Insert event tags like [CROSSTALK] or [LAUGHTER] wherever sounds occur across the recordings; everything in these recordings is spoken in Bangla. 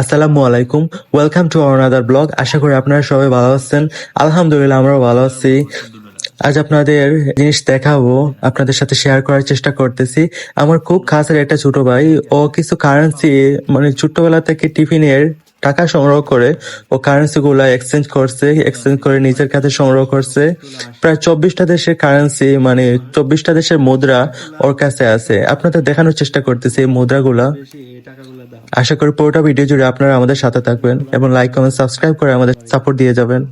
আসসালামু আলাইকুম। ওয়েলকাম টু অনাদার ব্লগ আশা করি আপনারা সবাই ভালো আছেন। আলহামদুলিল্লাহ, আমরাও ভালো আছি। আজ আপনাদের জিনিস দেখাবো। আপনাদের সাথে শেয়ার করার চেষ্টা করতেছি। আমার খুব খাসের একটা ছোট ভাই। ও কিছু কারেন্সি মানে ছোট্টবেলা থেকে টিফিনের টাকা সংগ্রহ করে ও কারেন্সি গুলা এক্সচেঞ্জ করছে এক্সচেঞ্জ করে নিজের কাছে সংগ্রহ করছে। প্রায় চব্বিশটা দেশের কারেন্সি মানে চব্বিশটা দেশের মুদ্রা ওর কাছে আছে। আপনাদের দেখানোর চেষ্টা করতেছি এই মুদ্রাগুলা। আশা করি পুরোটা ভিডিও জুড়ে আপনারা আমাদের সাথে থাকবেন এবং লাইক কমেন্ট সাবস্ক্রাইব করে আমাদের সাপোর্ট দিয়ে যাবেন।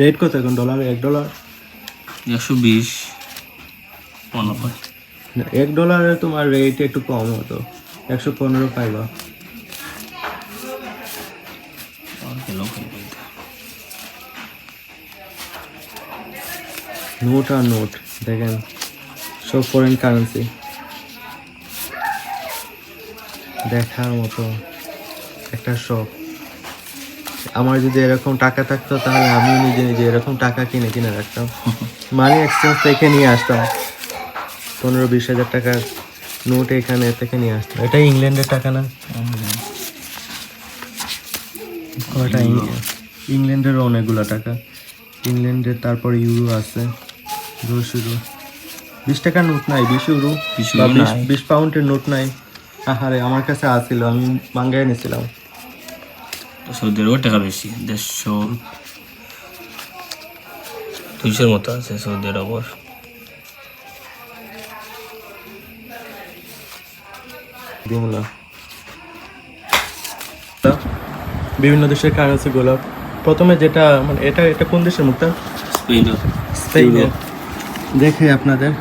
রেট কত এখন? ডলার এক ডলার একশো বিশ পনেরো। এক ডলারে তোমার রেট একটু কম হতো। একশো পনেরো পাইবা নোট আর নোট দেখেন সব ফরেন কারেন্সি দেখার মতো একটা শখ আমার যদি এরকম টাকা থাকতো তাহলে আমি নিজে নিজে এরকম টাকা কিনে কিনে রাখতাম। [LAUGHS] মানি এক্সচেঞ্জ থেকে নিয়ে আসতাম। পনেরো বিশ হাজার টাকার নোট এখানে থেকে নিয়ে আসতাম এটা ইংল্যান্ডের টাকা না? কয়টা ইং- ইংল্যান্ডেরও অনেকগুলো টাকা। ইংল্যান্ডের তারপর ইউরো আছে। দশ ইউরো বিশ টাকার নোট নাই বিশ ইউরো। বিশ বা বিশ বিশ পাউন্ডের নোট নাই। আহারে আমার কাছে আসছিল আমি বাঙ্গায় নিয়েছিলাম সৌদি আরবের টাকা বেশি দেড়শো দুইশোর মতো আছে সৌদি আরবের। দিমুলা বিভিন্ন দেশের কারেন্সি গুলো প্রথমে যেটা মানে এটা এটা কোন দেশের স্পেনের দেখে আপনাদের।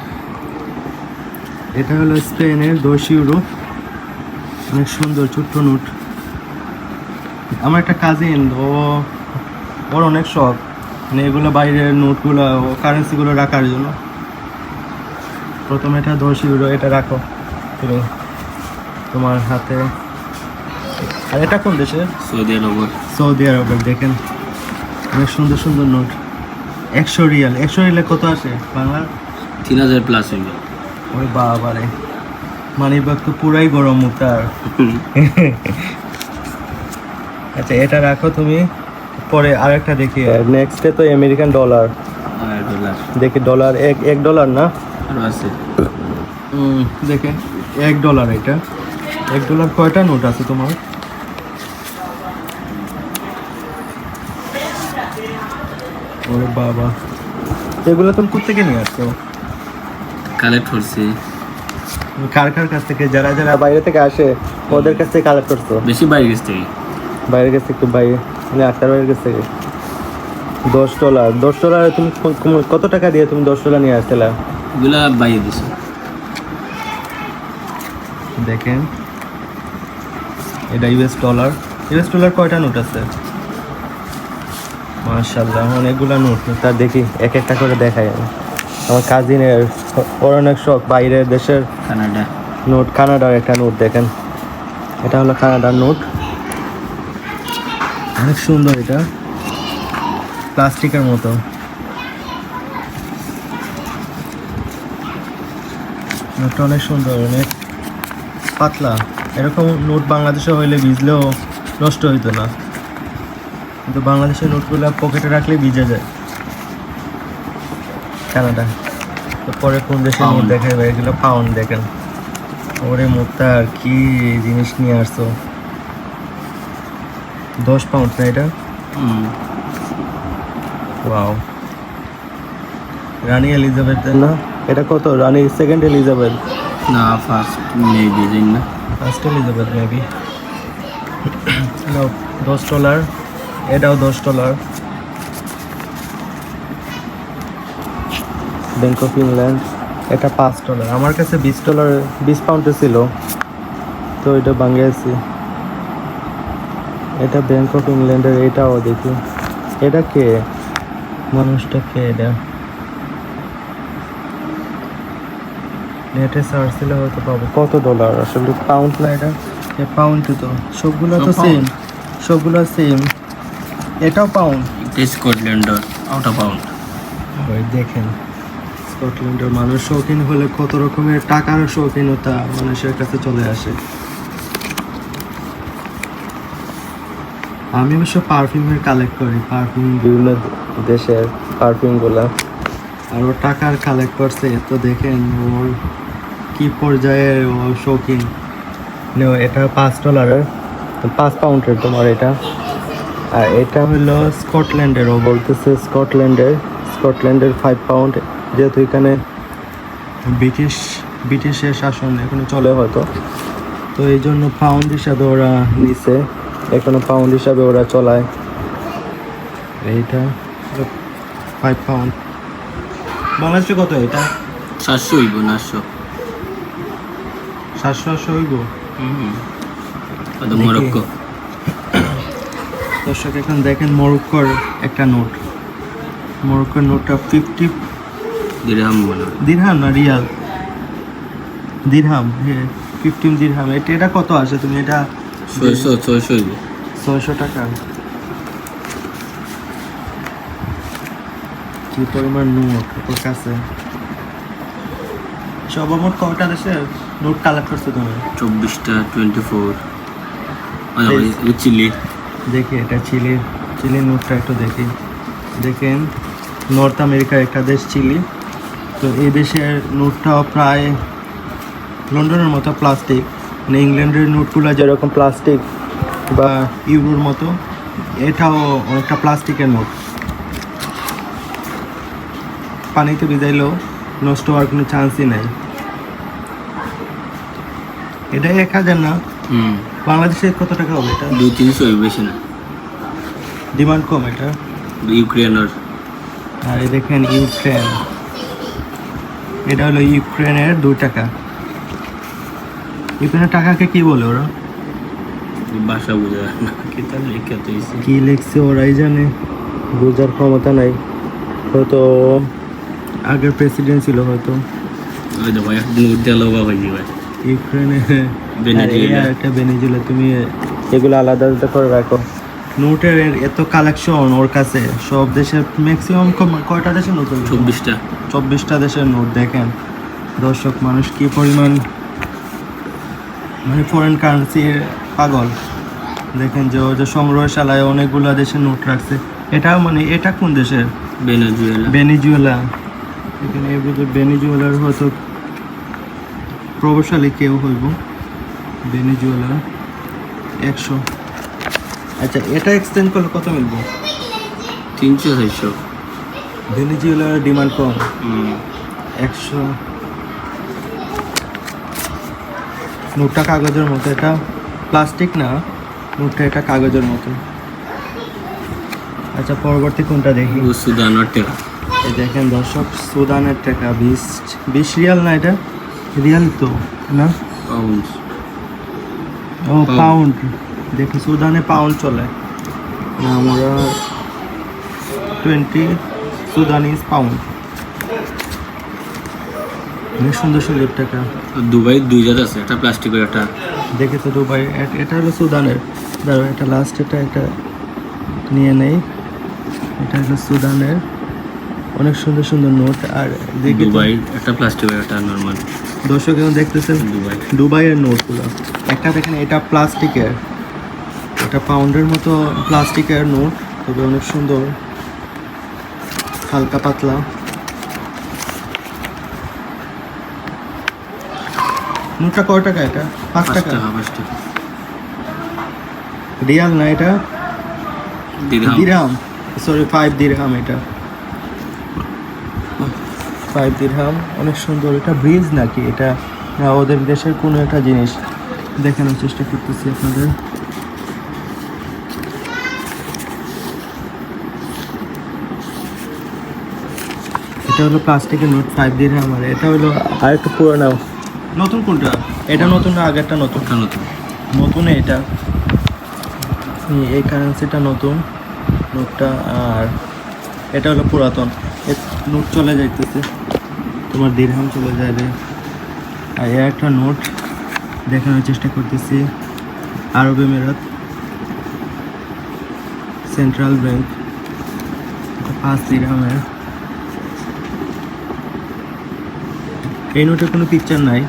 এটা হলো স্পেনের দশ ইউরো। অনেক সুন্দর ছোট্ট নোট। আমার একটা কাজিন ও ওর অনেক শখ। মানে এগুলো বাইরের নোটগুলো ও কারেন্সিগুলো রাখার জন্য। প্রথমে এটা দশ ইউরো এটা রাখো। তোমার হাতে। আর এটা কোন দেশে? সৌদি আরবের সৌদি আরবের দেখেন। অনেক সুন্দর সুন্দর নোট। একশো রিয়াল। একশো রিয়ালে কত আসে বাংলার? তিন হাজার প্লাস হইবে ওই বাবারে। মানি ব্যাগ তো পুরাই গরম মুখটার আচ্ছা এটা রাখো তুমি। পরে আর একটা দেখি নেক্সটে তো আমেরিকান ডলার আর ডলার দেখি ডলার এক এক ডলার না? আরও আছে। দেখেন এক ডলার এটা। এক ডলার কয়টা নোট আছে তোমার? ওরে বাবা। এগুলো তুমি কোথেকে নিয়ে আসছো? কালেক্ট করছি। কার কার কাছ থেকে? যারা যারা বাইরে থেকে আসে ওদের কাছ থেকে কালেক্ট করছ? বেশি বাইরে গেছে থেকে। বাইরের কাছ থেকে বাইরে মানে আক্তার বাইরের কাছ থেকে। দশ ডলার দশ ডলার তুমি কত টাকা দিয়ে তুমি দশ ডলার নিয়ে আসছিলা এগুলা বাইরে দিছে। দেখেন। এটা ইউএস ডলার ইউএস ডলার কয়টা নোট আছে? মার্শাল্লাহ অনেকগুলো নোট। তা দেখি এক একটা করে দেখাই আমি। আমার কাজিনের ওর অনেক শখ বাইরের দেশের কানাডা। নোট কানাডার একটা নোট দেখেন। এটা হলো কানাডার নোট। অনেক সুন্দর এটা। প্লাস্টিকের মতো। নোটটা অনেক সুন্দর অনেক পাতলা। এরকম নোট বাংলাদেশে হইলে ভিজলেও নষ্ট হইতো না। কিন্তু বাংলাদেশের নোটগুলো পকেটে রাখলে ভিজে যায়। কানাডা তো পরে কোন দেশে নোট Pound. দেখাবে এগুলো পাউন্ড দেখেন। ওরে মুক্তার কি জিনিস নিয়ে আসছো? দশ পাউন্ড না এটা? ওয়াও রানী এলিজাবেথ না? এটা কত? রানী সেকেন্ড এলিজাবেথ। না ফার্স্ট মেবি জানি না। ফার্স্ট এলিজাবেথ মেবি নাও, দশ ডলার এটাও দশ ডলার ব্যাংক অফ ইংল্যান্ড এটা পাঁচ ডলার আমার কাছে বিশ ডলার বিশ পাউন্ডে ছিল। তো এটা বাঙ্গিয়েছি এটা ব্যাংক অফ ইংল্যান্ডের এটাও দেখি। এটা কে? মানুষটা কে এটা? নেটে সার্চ দিলে হয়তো পাবো। কত ডলার আসলে পাউন্ড না এটা? পাউন্ড তো সবগুলো তো সেম সবগুলো সেম এটাও পাউন্ড স্কটল্যান্ডের আউট অফ পাউন্ড ওই দেখেন। স্কটল্যান্ডের মানুষ শৌখিন হলে কত রকমের টাকার শৌখিনতা মানুষের কাছে চলে আসে। আমি অবশ্য পারফিউমের কালেক্ট করি। পারফিউম বিভিন্ন দেশের পারফিউমগুলো আর ও টাকার কালেক্ট করছে তো দেখেন ওর কি পর্যায়ে ও শৌখিন? এটা পাঁচ ডলারের পাঁচ পাউন্ডের তোমার এটা। আর এটা হলো স্কটল্যান্ডের ও বলতেছে স্কটল্যান্ডের স্কটল্যান্ডের ফাইভ পাউন্ড যেহেতু এখানে ব্রিটিশ ব্রিটিশের শাসন এখানে চলে হয়তো। তো এই জন্য পাউন্ড হিসাবে ওরা নিছে। এখনও পাউন্ড হিসাবে ওরা চলায়। এইটা ফাইভ পাউন্ড বাংলাদেশে কত এটা? সাতশো হইব না আটশো সাতশো আটশো হইব। মরক্কো? দর্শক এখন দেখেন মরক্কোর একটা নোট। মরক্কোর নোটটা ফিফটি দিরহাম দিরহাম না রিয়াল? দিরহাম হ্যাঁ ফিফটিন দিরহাম। এটা এটা কত আসে তুমি? এটা ছয়শো ছয়শো ছয়শো টাকা। কি পরিমাণ নোট? ওর কাছে। সর্বমোট কয়টা দেশে? নোট কালেক্ট করছ তুমি? চব্বিশটা টোয়েন্টি ফোর চিলি দেখি এটা চিলি চিলির নোটটা একটু দেখি। দেখেন নর্থ আমেরিকার একটা দেশ চিলি তো এই দেশের নোটটাও প্রায় লন্ডনের মতো প্লাস্টিক মানে ইংল্যান্ডের নোটগুলো যেরকম প্লাস্টিক বা ইউরোর মতো এটাও অনেকটা প্লাস্টিকের নোট পানিতে ভিজাইলেও নষ্ট হওয়ার কোনো চান্সই নাই। এটা এক হাজার না? বাংলাদেশে কত টাকা হবে এটা? দুই তিনশো বেশি না। ডিমান্ড কম এটা? ইউক্রেনের। আর এই দেখেন ইউক্রেন। এটা হলো ইউক্রেনের দুই টাকা। ইউক্রেনের টাকাকে কি বলে ওরা? ভাষা বোঝা কি লিখছে ওরাই জানে? বোঝার ক্ষমতা নাই। হয়তো আগের প্রেসিডেন্ট ছিল হয়তো। ওই দেখো একদিন উঠতে লোকা হয়ে যাবে ইউক্রেনে ভেনেজুয়েলা। একটা ভেনেজুয়েলা তুমি এগুলো আলাদা আলাদা করে রাখো। নোটের এত কালেকশন ওর কাছে সব দেশের ম্যাক্সিমাম কয়টা দেশের নোট চব্বিশটা। চব্বিশটা দেশের নোট দেখেন। দর্শক মানুষ কি পরিমাণ মানে ফরেন কারেন্সির পাগল। দেখেন যে ও যে সংগ্রহশালায় অনেকগুলো দেশের নোট রাখছে। এটা মানে এটা কোন দেশের? ভেনেজুয়েলা। বেনিজুয়েলা এখানে বেনিজুয়েলার হয়তো প্রভাবশালী কেউ হইব বেনিজুয়েলা একশো। আচ্ছা এটা এক্সচেঞ্জ করলে কত মিলব? তিনশো চারশো। ভেনিজুয়েলার ডিমান্ড কম। একশো। নোটটা কাগজের মতো এটা প্লাস্টিক না নোটটা এটা কাগজের মতো। আচ্ছা পরবর্তী কোনটা দেখি? সুদানের টাকা। দেখেন দর্শক সুদানের টাকা বিশ বিশ রিয়াল না এটা? রিয়াল তো না? পাউন্ড ও. পাউন্ড দেখি সুদানে পাউন্ড চলে। না আমরা টোয়েন্টি সুদানিজ পাউন্ড অনেক সুন্দর সুন্দর টাকা দুবাই দুই জাত আছে একটা প্লাস্টিকের একটা দেখে তো দুবাই এটা হলো সুদানের। দাঁড়ো এটা লাস্ট এটা এটা নিয়ে নেই। এটা হলো সুদানের। অনেক সুন্দর সুন্দর নোট আর দেখি দুবাই একটা প্লাস্টিকের একটা নর্মাল দর্শক এখন দেখতেছেন দুবাই। দুবাইয়ের নোটগুলো। একটা দেখেন এটা প্লাস্টিকের। এটা পাউন্ডের মতো প্লাস্টিকের নোট তবে অনেক সুন্দর। হালকা পাতলা। নোটটা কয় টাকা এটা? পাঁচ টাকা? টাকা পাঁচ টাকা। রিয়াল না এটা? দিরহাম। সরি ফাইভ দিরহাম এটা। ফাইভ দিরহাম অনেক সুন্দর। এটা ব্রিজ নাকি? এটা না ওদের দেশের কোনো একটা জিনিস। দেখানোর চেষ্টা করতেছি আপনাদের। এটা হলো প্লাস্টিকের নোট ফাইভ দিরহাম আর এটা হলো আর একটু পুরোনো। নতুন কোনটা? এটা নতুন না আগেরটা নতুন? কেন তো নতুন এটা? এই কারেন্সিটা নতুন। নোটটা আর এটা হলো পুরাতন। নোট চলে যাইতেছে। তোমার দিরহাম চলে যাবে। আর এ একটা নোট দেখানোর চেষ্টা করতেছি। আরব এমিরাত সেন্ট্রাল ব্যাংক পাঁচ দিরহামের এই নোটে কোনো পিকচার নাই।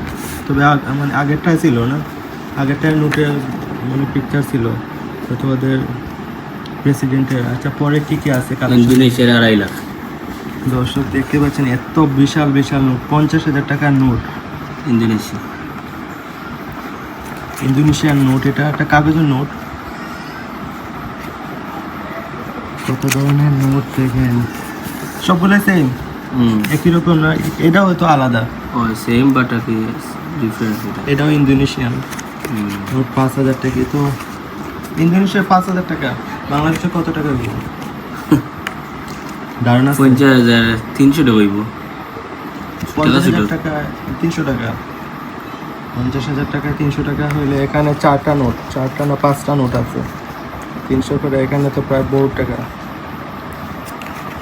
তবে মানে আগেরটা ছিল না? আগেরটার নোটে মানে পিকচার ছিল। তো তোমাদের প্রেসিডেন্টের আচ্ছা পরে কী কী আছে? কালেকশন আড়াই লাখ। দর্শক দেখতে পাচ্ছেন এত বিশাল বিশাল নোট পঞ্চাশ হাজার টাকার নোট ইন্দোনেশিয়া ইন্দোনেশিয়ার নোট এটা একটা কাগজের নোট। কত ধরনের নোট দেখেন? সবগুলো সেম একই রকম না এটা হয়তো আলাদা। ও সেম বাট আর কি ডিফারেন্স এটা। এটাও ইন্দোনেশিয়ান। নোট পাঁচ হাজার টাকা তো ইন্দোনেশিয়ার পাঁচ হাজার টাকা। বাংলাদেশে কত টাকা হইব ধারণা পঞ্চাশ হাজার তিনশো টাকা হইব। পঞ্চাশ হাজার টাকা তিনশো টাকা। পঞ্চাশ হাজার টাকা তিনশো টাকা হইলে এখানে চারটা নোট চারটা না পাঁচটা নোট আছে। তিনশো করে এখানে তো প্রায় বহু টাকা।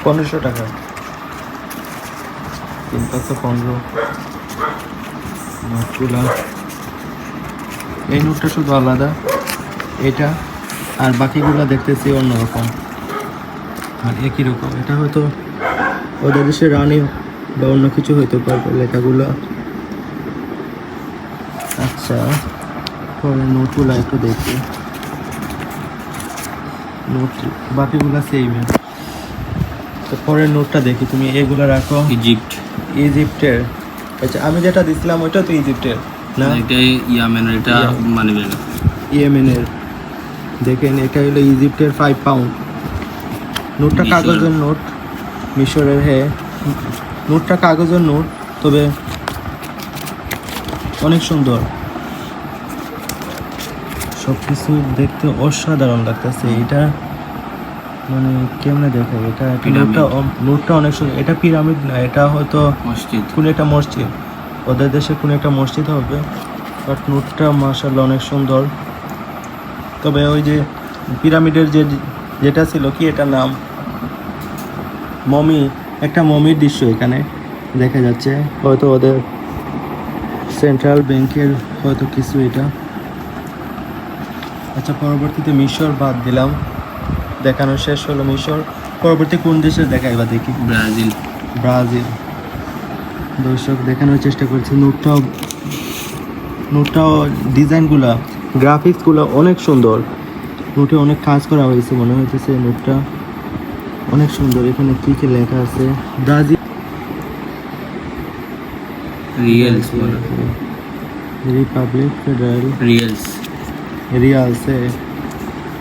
পনেরোশো টাকা। তিন পাঁচশো পনেরো। নোটগুলা এই নোটটা শুধু আলাদা। এটা আর বাকিগুলো দেখতেছি অন্যরকম আর একই রকম। এটা হয়তো ওদের দেশের রানী বা অন্য কিছু হইতে পারবে লেখাগুলো। আচ্ছা পরে নোটগুলো একটু দেখি। নোট বাকিগুলো সেম তো পরের নোটটা দেখি তুমি এগুলো রাখো। ইজিপ্ট। ইজিপ্টের। আচ্ছা আমি যেটা দিছিলাম ওইটা তো ইজিপ্টের না? এটা ইয়ামেন এটা। মানবে না ইয়েমেনের। দেখেন এটা হলো ইজিপ্টের ফাইভ পাউন্ড নোটটা কাগজের নোট মিশরের হ্যাঁ নোটটা কাগজের নোট তবে অনেক সুন্দর। সব কিছু দেখতে অসাধারণ লাগতেছে। এটা মানে কেমনে দেখে এটা এটা নোটটা নোটটা অনেক সুন্দর। এটা পিরামিড না এটা হয়তো মসজিদ। কোন একটা মসজিদ। ওদের দেশে কোন একটা মসজিদ হবে। বাট নোটটা মার্শাল্লাহ অনেক সুন্দর। তবে ওই যে পিরামিডের যে যেটা ছিল কি এটা নাম? মমি একটা মমির দৃশ্য এখানে দেখা যাচ্ছে। হয়তো ওদের সেন্ট্রাল ব্যাংকের হয়তো কিছু এটা। আচ্ছা পরবর্তীতে মিশর বাদ দিলাম। দেখানো শেষ হলো মিশর। পরবর্তী কোন দেশে দেখাই বা দেখি? ব্রাজিল। ব্রাজিল। দর্শক দেখানোর চেষ্টা করছি। নোটটাও নোটটাও ডিজাইনগুলা গ্রাফিক্সগুলো অনেক সুন্দর। নোটে অনেক কাজ করা হয়েছে মনে হইতেছে নোটটা অনেক সুন্দর এখানে কি কি লেখা আছে? ব্রাজিল রিয়েলস বলো। রিপাবলিক ফেডারেল রিয়েলস রিয়ালসে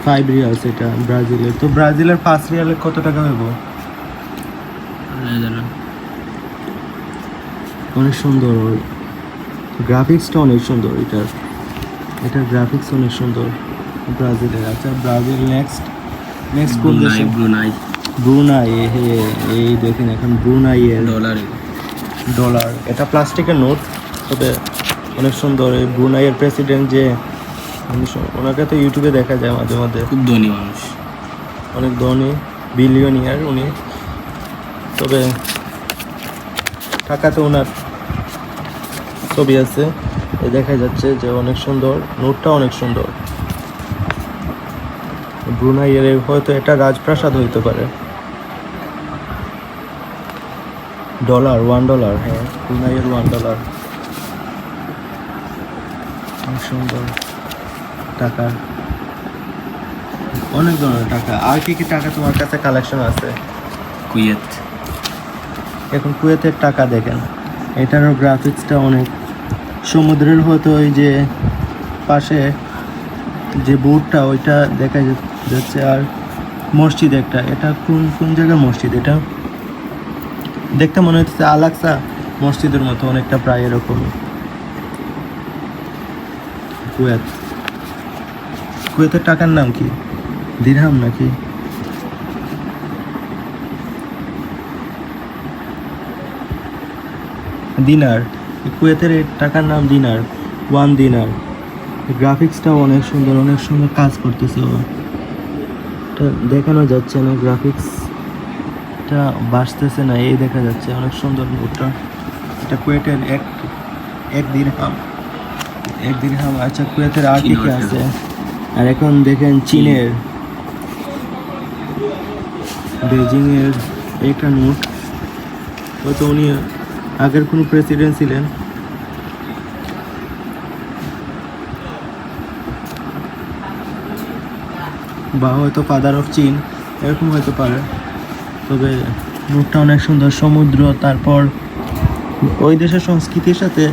ফাইভ রিয়ালস এটা ব্রাজিলের তো ব্রাজিলের পাঁচ রিয়ালে কত টাকা হইব? জানো অনেক সুন্দর। গ্রাফিক্সটা অনেক সুন্দর এটার এটার গ্রাফিক্স অনেক সুন্দর ব্রাজিলের। আচ্ছা ব্রাজিল নেক্সট নেক্সট কোন দেশে? ব্রুনাই ব্রুনাই এই দেখেন এখন ব্রুনাই ডলার। ডলার। এটা প্লাস্টিকের নোট তবে অনেক সুন্দর। এই ব্রুনাইয়ের প্রেসিডেন্ট যে ওনাকে তো ইউটিউবে দেখা যায় মাঝে মাঝে খুব ধনী মানুষ। অনেক ধনী বিলিয়নিয়ার উনি। তবে টাকাতে ওনার ছবি আছে। এ দেখা যাচ্ছে যে অনেক সুন্দর নোটটা অনেক সুন্দর। ব্রুনাইয়ের হয়তো এটা রাজপ্রাসাদ হইতে পারে। ডলার ওয়ান ডলার হ্যাঁ ব্রুনাইয়ের ওয়ান ডলার সুন্দর টাকা। অনেক ধরনের টাকা। আর কি কি টাকা তোমার কাছে কালেকশন আছে? কুয়েত। এখন কুয়েতের টাকা দেখেন। এটারও গ্রাফিক্সটা অনেক। সমুদ্রের হয়তো ওই যে পাশে যে বোর্ডটা ওইটা দেখা যাচ্ছে। আর মসজিদ একটা। এটা কোন কোন জায়গার মসজিদ এটা? দেখতে মনে হচ্ছে আলাক্সা মসজিদের মতো, অনেকটা প্রায় এরকম। কুয়েত। কুয়েতের টাকার নাম কি? দিরহাম নাকি? দিনার। কুয়েতের টাকার নাম দিনার, ওয়ান দিনার। গ্রাফিক্সটাও অনেক সুন্দর অনেক সুন্দর কাজ করতেছে দেখানো যাচ্ছে না গ্রাফিক্সটা বাসতেছে না, এই দেখা যাচ্ছে, অনেক সুন্দর নোটটা এটা কুয়েটের এক এক দিরহাম এক দিন হাম আচ্ছা কুয়েতের আর কি আছে? আর এখন দেখেন চীনের বেজিংয়ের একটা নোট। হয়তো উনি আগের কোনো প্রেসিডেন্ট ছিলেন। বা হয়তো ফাদার অফ চীন, এরকম হয়তো পারে। তবে নোটটা অনেক সুন্দর সমুদ্র তারপর ওই দেশের সংস্কৃতির সাথে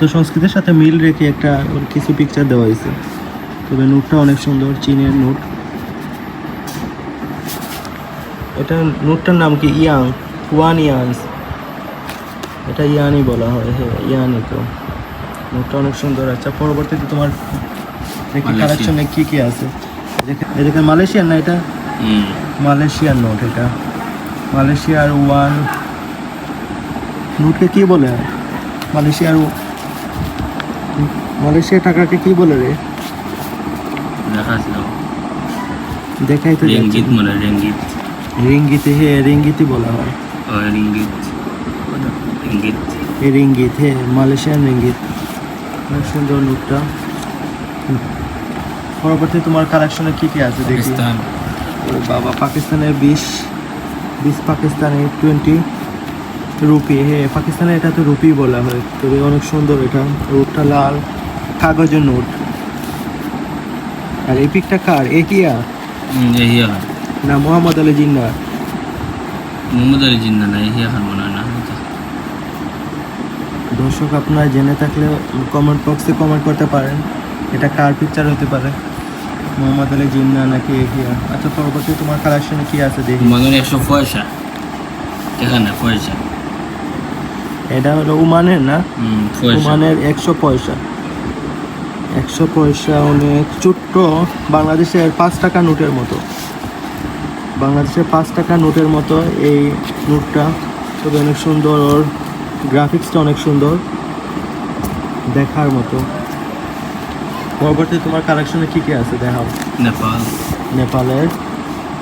তো সংস্কৃতির সাথে মিল রেখে একটা কিছু পিকচার দেওয়া হয়েছে। তবে নোটটা অনেক সুন্দর চীনের নোট এটা নোটটার নাম কি? ইয়াং ওয়ান ইয়াংস এটা ইয়ানি বলা হয় হ্যাঁ ইয়ানি তো। নোটটা অনেক সুন্দর আচ্ছা পরবর্তীতে তোমার দেখি। কালেকশনে কি কি আছে? এদিকে- মালয়েশিয়ার না এটা? মালয়েশিয়ার নোট এটা। মালয়েশিয়ার ওয়ান। নোটকে কি বলে? মালয়েশিয়ার মালয়েশিয়ার টাকাকে কি বলে রে? দেখাই তো রেঙ্গিত মানে রেঙ্গিত। রিঙ্গিতে হে রিঙ্গিতই বলা হয়। রিঙ্গিত। রিঙ্গিত। রিঙ্গিত হে মালয়েশিয়ান রিঙ্গিত। অনেক সুন্দর নোটটা। পরবর্তী তোমার কালেকশনে কি কি আছে দেখি। বাবা পাকিস্তানের বিশ। বিশ পাকিস্তানে টোয়েন্টি রুপি। হ্যাঁ পাকিস্তানে এটা তো রুপি বলা হয় তবে অনেক সুন্দর এটা। রুটটা লাল কাগজের নোট। আর এই পিকটা কার? হুম এহিয়া না মোহাম্মদ আলী জিন্না মোহাম্মদ আলী জিন্না না এহিয়া খান মনে না দর্শক আপনারা জেনে থাকলে কমেন্ট বক্সে কমেন্ট করতে পারেন এটা কার পিকচার হতে পারে। মোহাম্মদ আলী জিন্না নাকি আচ্ছা পরবর্তী তোমার কালেকশনে কি আছে দেখি। তোমাদের একশো পয়সা। এখানে পয়সা। এটা হলো উমানের না? ওমানের একশো পয়সা। একশো পয়সা অনেক ছোট্ট। বাংলাদেশের পাঁচ টাকা নোটের মতো। বাংলাদেশের পাঁচ টাকা নোটের মতো এই নোটটা। তবে অনেক সুন্দর। ওর গ্রাফিক্সটা অনেক সুন্দর। দেখার মতো। পরবর্তী তোমার কালেকশনে কি কি আছে দেখাও? নেপাল। নেপালের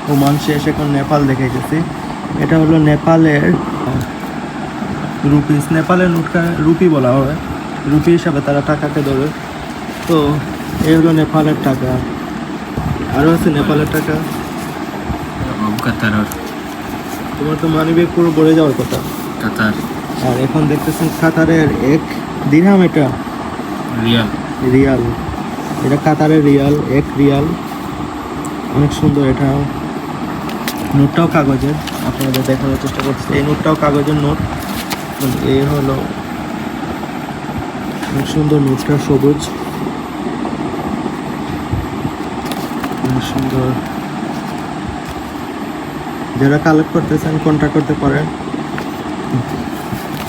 ওমান শেষ এখন নেপাল দেখে গেছি। এটা হলো নেপালের রুপিস নেপালের নোটটা রুপি বলা হয়। রুপি হিসাবে তারা টাকাকে ধরে। তো এই হলো নেপালের টাকা। আরও আছে নেপালের টাকা? কাতার তোমার তো মানিব্যাগ পুরো ভরে যাওয়ার কথা। কাতার। আর এখন দেখতেছেন কাতারের এক দিরহাম এটা। রিয়াল। রিয়াল। এটা কাতারের রিয়াল এক রিয়াল। অনেক সুন্দর এটা। নোটটাও কাগজের। আপনাদের দেখানোর চেষ্টা করছি। এই নোটটাও কাগজের নোট। এই হলো অনেক সুন্দর নোটটা সবুজ। অনেক সুন্দর। যারা কালেক্ট করতেছেন কন্ট্যাক্ট করতে পারেন।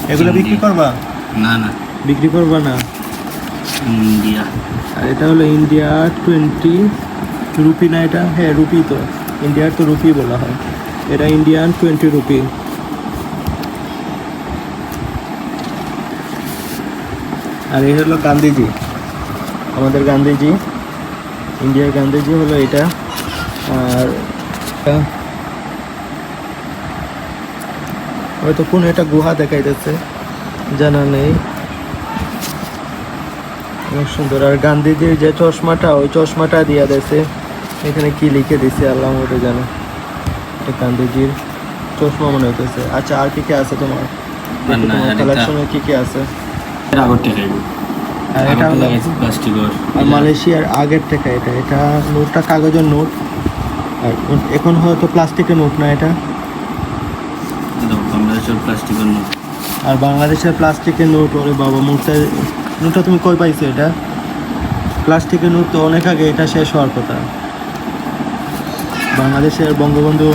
এগুলো বিক্রি করবা? না না। বিক্রি করবা না? ইন্ডিয়া। আর এটা হলো ইন্ডিয়া টোয়েন্টি রুপি না এটা? হ্যাঁ রুপি তো। ইন্ডিয়ার তো রুপি বলা হয়। এটা ইন্ডিয়ান টোয়েন্টি রুপি। আর এই হলো গান্ধীজি। আমাদের গান্ধীজি। ইন্ডিয়ার গান্ধীজি হলো এটা। আর হয়তো কোন একটা গুহা দেখাইতেছে। জানা নেই। অনেক সুন্দর। আর গান্ধীজির যে চশমাটা ওই চশমাটা দিয়া দিয়েছে। এখানে কি লিখে দিছে আল্লাহ মতো জানে। এটা গান্ধীজির চশমা মনে হইতেছে। আচ্ছা আর কি কি আছে তোমার? কালেকশনে কি কি আছে? আর এটা হলো আর মালয়েশিয়ার আগের থেকে এটা। এটা নোটটা কাগজের নোট। আর এখন হয়তো প্লাস্টিকের নোট না এটা? বাংলাদেশের প্লাস্টিকের নোট। আর বাংলাদেশের প্লাস্টিকের নোট ওরে বাবা মুখটা নোটটা তুমি কই পাইছো এটা? প্লাস্টিকের নোট তো অনেক আগে এটা শেষ হওয়ার কথা। বাংলাদেশের বঙ্গবন্ধু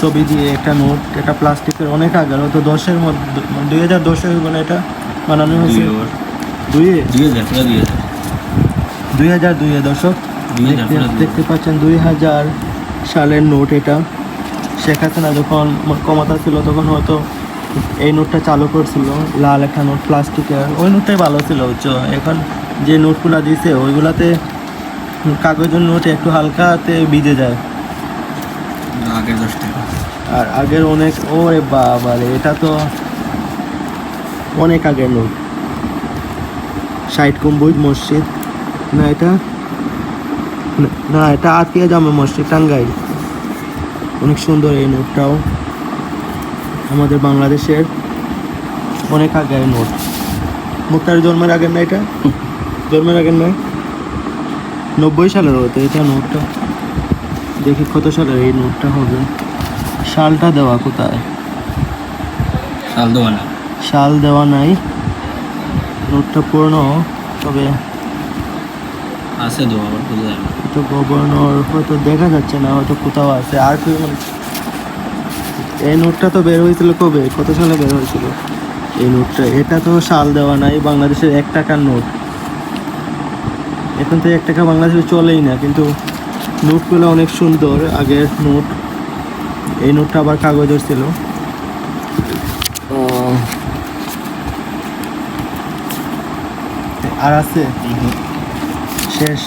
ছবি দিয়ে একটা নোট এটা প্লাস্টিকের অনেক আগে হয়তো দশের মধ্যে দুই হাজার দশে হইব না এটা বানানো হয়েছে। দুই হাজার। দুই? হাজার দুই দশক দেখতে পাচ্ছেন দুই হাজার সালের নোট এটা। শেখ হাসিনা যখন ক্ষমতা ছিল তখন হয়তো এই নোটটা চালু করছিল লাল একটা নোট প্লাস্টিকের। ওই নোটটাই ভালো ছিল বুঝছ? এখন যে নোটগুলো দিছে ওইগুলাতে কাগজের নোট একটু হালকাতে ভিজে যায়। আগে দশ টাকা। আর আগের অনেক ওরে বাবা রে এটা তো অনেক আগের নোট। ষাট গম্বুজ মসজিদ। না এটা না- না এটা আতিয়া জামে মসজিদ টাঙ্গাইল। অনেক সুন্দর এই নোটটাও। আমাদের বাংলাদেশের অনেক আগের নোট মুক্তার জন্মের আগের না এটা? জন্মের আগের না নব্বই সালের হতো এটা নোটটা। দেখি কত সালের এই নোটটা হবে। শালটা দেওয়া কোথায়? শাল দেওয়া না সাল দেওয়া নাই। নোটটা পুরনো তবে আছে দেওয়া তো গভর্নর হয়তো দেখা যাচ্ছে না হয়তো কোথাও আছে। আর কি মানে এই নোটটা তো বের হয়েছিল কবে? কত সালে বের হয়েছিল? এই নোটটা এটা তো সাল দেওয়া নাই বাংলাদেশের এক টাকার নোট। এখন তো এক টাকা বাংলাদেশে চলেই না কিন্তু নোটগুলো অনেক সুন্দর আগের নোট। এই নোটটা আবার কাগজের ছিল। আর আছে? শেষ।